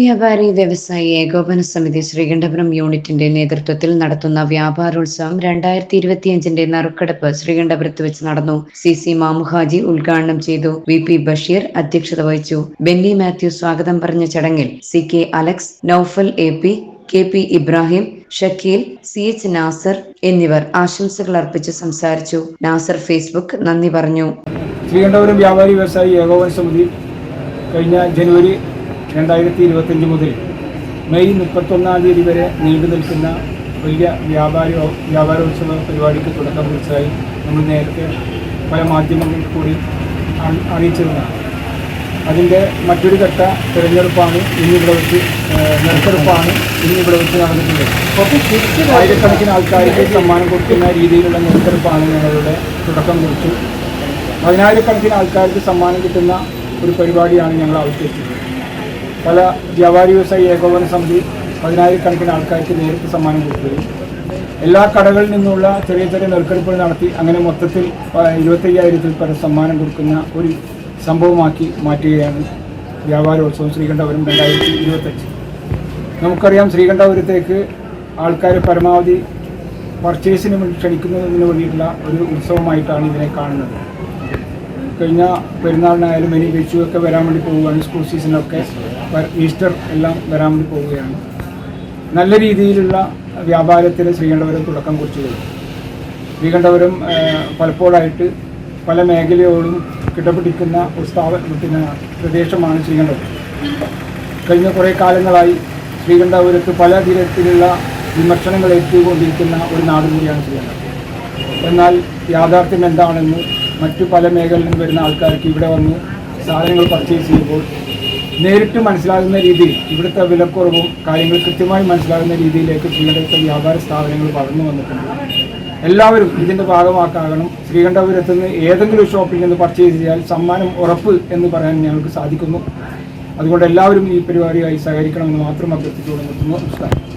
വ്യാപാരി വ്യവസായി ഏകോപന സമിതി ശ്രീകണ്ഠപുരം യൂണിറ്റിന്റെ നേതൃത്വത്തിൽ നടത്തുന്ന വ്യാപാരോത്സവം രണ്ടായിരത്തി ഇരുപത്തിയഞ്ചിന്റെ നറുക്കെടുപ്പ് ശ്രീകണ്ഠപുരത്ത് വെച്ച് നടന്നു. സി. സി. മാമുഹാജി ഉദ്ഘാടനം ചെയ്തു. വി. പി. ബഷീർ അധ്യക്ഷത വഹിച്ചു. ബെന്നി മാത്യു സ്വാഗതം പറഞ്ഞ ചടങ്ങിൽ C. K. Alex Naufal A. P K. P. Ibrahim Shakeel C. H. Nasar എന്നിവർ ആശംസകൾ അർപ്പിച്ച് സംസാരിച്ചു. നാസർ ഫേസ്ബുക്ക് നന്ദി പറഞ്ഞു. ശ്രീകണ്ഠപുരം വ്യാപാരി വ്യവസായി ഏകോപന സമിതി കഴിഞ്ഞ ജനുവരി രണ്ടായിരത്തി ഇരുപത്തഞ്ച് മുതൽ മെയ് മുപ്പത്തൊന്നാം തീയതി വരെ നീണ്ടു നിൽക്കുന്ന വലിയ വ്യാപാര വ്യാപാരോത്സവ പരിപാടിക്ക് തുടക്കം കുറിച്ചതായി നമ്മൾ നേരത്തെ പല മാധ്യമങ്ങളിൽ കൂടി അറി- അറിയിച്ചിരുന്നതാണ്. അതിന്റെ മറ്റൊരു ഘട്ട തിരഞ്ഞെടുപ്പാണ് ഇന്നിവിടെ വെച്ച് നെറുക്കെടുപ്പാണ് ഇന്നിവിടെ വെച്ച് നടന്നിട്ടുള്ളത്. ആയിരക്കണക്കിന് ആൾക്കാർക്ക് സമ്മാനം കൊടുക്കുന്ന രീതിയിലുള്ള നെറുക്കെടുപ്പാണ് ഞങ്ങളുടെ തുടക്കം കുറിച്ചു. പതിനായിരക്കണക്കിന് ആൾക്കാർക്ക് സമ്മാനം കിട്ടുന്ന ഒരു പരിപാടിയാണ് ഞങ്ങൾ ആവിഷ്കരിച്ചത് പല വ്യാപാരി വ്യവസായി ഏകോപന സമിതി പതിനായിരക്കണക്കിന് ആൾക്കാർക്ക് നേരിട്ട് സമ്മാനം കൊടുക്കുകയും എല്ലാ കടകളിൽ നിന്നുള്ള ചെറിയ ചെറിയ നെൽക്കെടുപ്പുകൾ നടത്തി അങ്ങനെ മൊത്തത്തിൽ ഇരുപത്തയ്യായിരത്തിൽ പരം സമ്മാനം കൊടുക്കുന്ന ഒരു സംഭവമാക്കി മാറ്റുകയാണ് വ്യാപാരോത്സവം ശ്രീകണ്ഠപുരം രണ്ടായിരത്തി ഇരുപത്തഞ്ച് നമുക്കറിയാം ശ്രീകണ്ഠപുരത്തേക്ക് ആൾക്കാർ പരമാവധി പർച്ചേസിന് ക്ഷണിക്കുന്നതിന് വേണ്ടിയിട്ടുള്ള ഒരു ഉത്സവമായിട്ടാണ് ഇതിനെ കാണുന്നത്. കഴിഞ്ഞ പെരുന്നാളിനായാലും ഇനി വിഷുവൊക്കെ വരാൻ വേണ്ടി പോവുകയാണ് സ്കൂൾ സീസണൊക്കെ വ- ഈസ്റ്റർ എല്ലാം വരാൻ പോവുകയാണ്. നല്ല രീതിയിലുള്ള വ്യാപാരത്തിന് ശ്രീകണ്ഠപുരം തുടക്കം കുറിച്ചു കഴിഞ്ഞു. ശ്രീകണ്ഠപുരം പലപ്പോഴായിട്ട് പല മേഖലയോടും കിടപിടിക്കുന്ന ഒരു സ്ഥാപനത്തിന് പ്രദേശമാണ് ശ്രീകണ്ഠപുരം. കഴിഞ്ഞ കുറേ കാലങ്ങളായി ശ്രീകണ്ഠപുരത്ത് പല തരത്തിലുള്ള വിമർശനങ്ങൾ ഏറ്റുകൊണ്ടിരിക്കുന്ന ഒരു നാട് കൂടിയാണ് ശ്രീകണ്ഠപുരം. എന്നാൽ യാഥാർത്ഥ്യം എന്താണെന്ന് മറ്റു പല മേഖലയിൽ നിന്ന് വരുന്ന ആൾക്കാർക്ക് ഇവിടെ വന്ന് സാധനങ്ങൾ പർച്ചേസ് ചെയ്യുമ്പോൾ നേരിട്ട് മനസ്സിലാകുന്ന രീതിയിൽ ഇവിടുത്തെ വിലക്കുറവും കാര്യങ്ങൾ കൃത്യമായി മനസ്സിലാകുന്ന രീതിയിലേക്ക് ശ്രീകണ്ഠപുരത്തെ വ്യാപാര സ്ഥാപനങ്ങൾ വളർന്നു വന്നിട്ടുണ്ട്. എല്ലാവരും ഇതിന്റെ ഭാഗമാക്കാകണം. ശ്രീകണ്ഠപുരത്ത് നിന്ന് ഏതെങ്കിലും ഷോപ്പിൽ നിന്ന് പർച്ചേസ് ചെയ്താൽ സമ്മാനം ഉറപ്പ് എന്ന് പറയാൻ ഞങ്ങൾക്ക് സാധിക്കുന്നു. അതുകൊണ്ട് എല്ലാവരും ഈ പരിപാടിയായി സഹകരിക്കണമെന്ന് മാത്രം അഭ്യർത്ഥിച്ചുകൊണ്ട് നിർത്തുന്നു. നമസ്കാരം.